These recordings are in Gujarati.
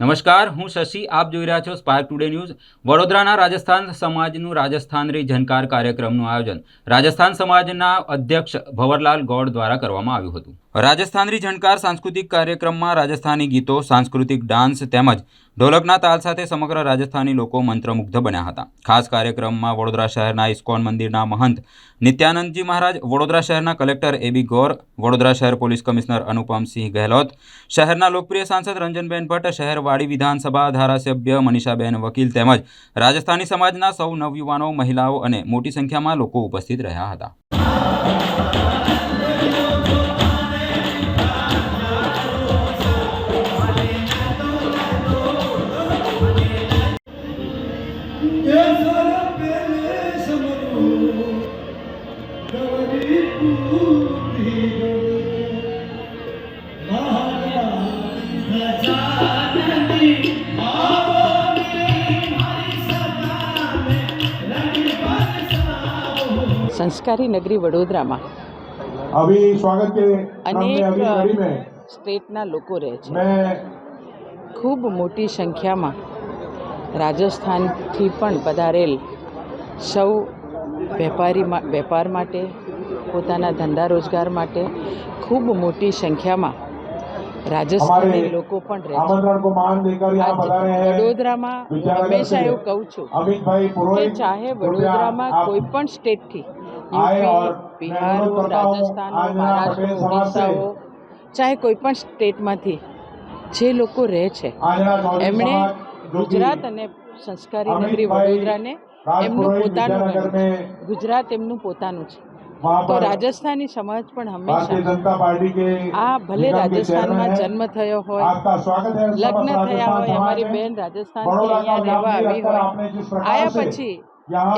નમસ્કાર, હું શશી, આપ જોઈ રહ્યા છો સ્પાર્ક ટુડે ન્યૂઝ વડોદરાના રાજસ્થાન સમાજનું રાજસ્થાન રી ઝનકાર કાર્યક્રમનું આયોજન. રાજસ્થાન સમાજના અધ્યક્ષ ભવરલાલ ગૌડ દ્વારા કરવામાં આવ્યું હતું. રાજસ્થાન રી ઝનકાર સાંસ્કૃતિક કાર્યક્રમમાં રાજસ્થાની ગીતો, સાંસ્કૃતિક ડાન્સ તેમજ ઢોલકના તાલ સાથે સમગ્ર રાજસ્થાની લોકો મંત્રમુગ્ધ બન્યા હતા. ખાસ કાર્યક્રમમાં વડોદરા શહેરના ઇસ્કોન મંદિરના મહંત નિત્યાનંદજી મહારાજ, વડોદરા શહેરના કલેક્ટર એબી ગોર, વડોદરા શહેર પોલીસ કમિશનર અનુપમસિંહ ગહેલોત, શહેરના લોકપ્રિય સાંસદ રંજનબેન ભટ્ટ, શહેરવાડી વિધાનસભા ધારાસભ્ય મનીષાબેન વકીલ તેમજ રાજસ્થાની સમાજના સૌ નવયુવાનો, મહિલાઓ અને મોટી સંખ્યામાં લોકો ઉપસ્થિત રહ્યા હતા. સંસ્કારી નગરી વડોદરામાં. અભી સ્વાગત કે અનેક સ્ટેટના લોકો રહે છે. ખૂબ મોટી સંખ્યામાં રાજસ્થાનથી પણ પધારેલ સૌ વેપારી વેપાર માટે પોતાના ધંધા રોજગાર માટે ખૂબ મોટી સંખ્યામાં રાજસ્થાન લોકો પણ રહે વડોદરામાં હંમેશા એવું કહું છું કે ચાહે વડોદરામાં કોઈ પણ સ્ટેટથી યુપી બિહાર રાજસ્થાન મહારાષ્ટ્ર ઓડિશાઓ ચાહે કોઈ પણ સ્ટેટમાંથી જે લોકો રહે છે. એમણે ગુજરાત અને સંસ્કારી નગરી વડોદરાને એમનું પોતાનું ગુજરાત એમનું પોતાનું છે. તો રાજસ્થાની સમાજ પણ હંમેશા આ ભલે રાજસ્થાનમાં જન્મ થયો હોય લગ્ન થયા હોય અમારી બેન રાજસ્થાનથી રહેવા આવી હોય આયા પછી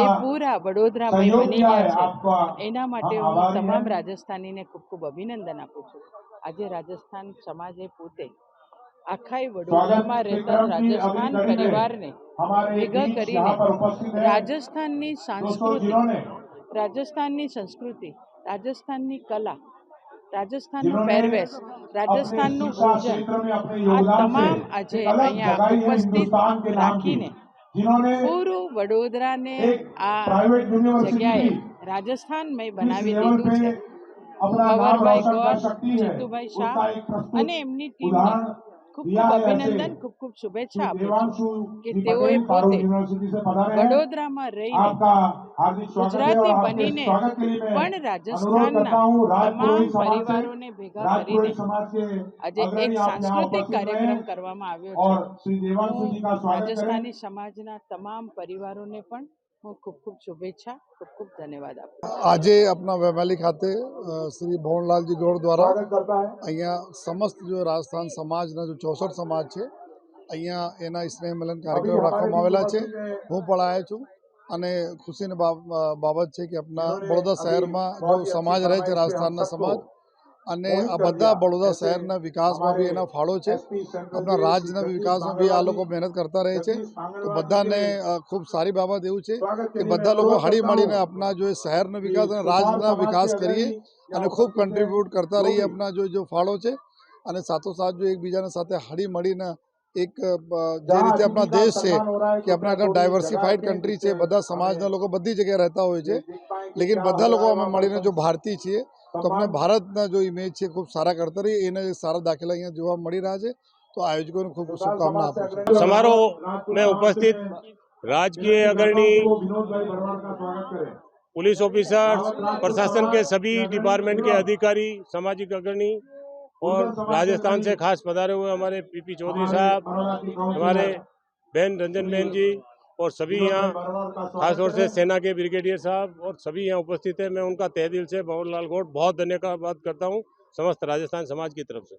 એ પૂરા વડોદરા બની ગયા છે એના માટે હું તમામ રાજસ્થાનીને ખૂબ ખૂબ અભિનંદન આપું છું. આજે રાજસ્થાન સમાજે પોતે આખા વડોદરામાં રહેતા રાજસ્થાન પરિવારને ભેગા કરીને રાજસ્થાનની સાંસ્કૃતિક રાજસ્થાનની સંસ્કૃતિ રાજસ્થાનની કલા રાજસ્થાનનો પહેરવેશ રાજસ્થાનનું ભોજન આ તમામ આજે અહીંયા ઉપસ્થિત રાખીને પૂરું વડોદરાને આ જગ્યાએ રાજસ્થાનમય બનાવી દીધું છે. ભવરભાઈ ગોર જીતુભાઈ શાહ અને એમની ટીમને ખૂબ ખૂબ અભિનંદન ખૂબ ખૂબ શુભેચ્છા આપું છું કે તેઓએ પોતે વડોદરામાં રહીને ગુજરાતી બનીને પણ રાજસ્થાનના તમામ પરિવારોને ભેગા કરીને આજે એક સાંસ્કૃતિક કાર્યક્રમ કરવામાં આવ્યો છે. રાજસ્થાની સમાજના તમામ પરિવારોને પણ હું ખૂબ ખૂબ શુભેચ્છા ખૂબ ખૂબ ધન્યવાદ આપું આજે આપણા વેમાલી ખાતે શ્રી ભવનલાલજી ગૌર દ્વારા અહીંયા સમસ્ત જો રાજસ્થાન સમાજના જો ચોસઠ સમાજ છે અહીંયા એના સ્નેહ મિલન કાર્યક્રમ રાખવામાં આવેલા છે. હું પણ આવ્યો છું અને ખુશીની બાબત છે કે આપણા વડોદરા શહેરમાં જો સમાજ રહે છે રાજસ્થાનના સમાજ. અને આ બધા બડોદરા શહેરના વિકાસમાં બી એના ફાળો છે. આપણા રાજ્યના વિકાસમાં બી આ લોકો મહેનત કરતા રહે છે. તો બધાને ખૂબ સારી બાબત એવું છે કે બધા લોકો હળી મળીને આપણા જો શહેરનો વિકાસ અને રાજ્યના વિકાસ કરીએ અને ખૂબ કન્ટ્રીબ્યુટ કરતા રહીએ આપણા જો જો ફાળો છે અને સાથોસાથ જો એકબીજાના સાથે હળી મળીને એક જે રીતે આપણા દેશ છે કે આપણા આગળ ડાયવર્સિફાઈડ કન્ટ્રી છે બધા સમાજના લોકો બધી જગ્યાએ રહેતા હોય છે. લેકિન બધા લોકો અમે મળીને જો ભારતીય છીએ તો અમને ભારતના જો ઇમેજ છે ખૂબ સારા કરતા રહીએ એને સારા દાખલા અહીંયા જોવા મળી રહ્યા છે તો આયોજકોને ખૂબ ખૂબ શુભકામના આપું છું समारोह में उपस्थित राजकीय अग्रणी विनोद भाई भरवाड़ का स्वागत करें पुलिस ऑफिसर्स प्रशासन के सभी डिपार्टमेंट के अधिकारी सामाजिक अग्रणी और राजस्थान से खास पधारे हुए हमारे पीपी चौधरी साहब हमारे बहन रंजन बहन जी और सभी यहाँ खास तौर से सेना के ब्रिगेडियर साहब और सभी यहाँ उपस्थित है मैं उनका तह दिल से भंवर लाल गौड़ बहुत धन्यवाद करता हूँ समस्त राजस्थान समाज की तरफ से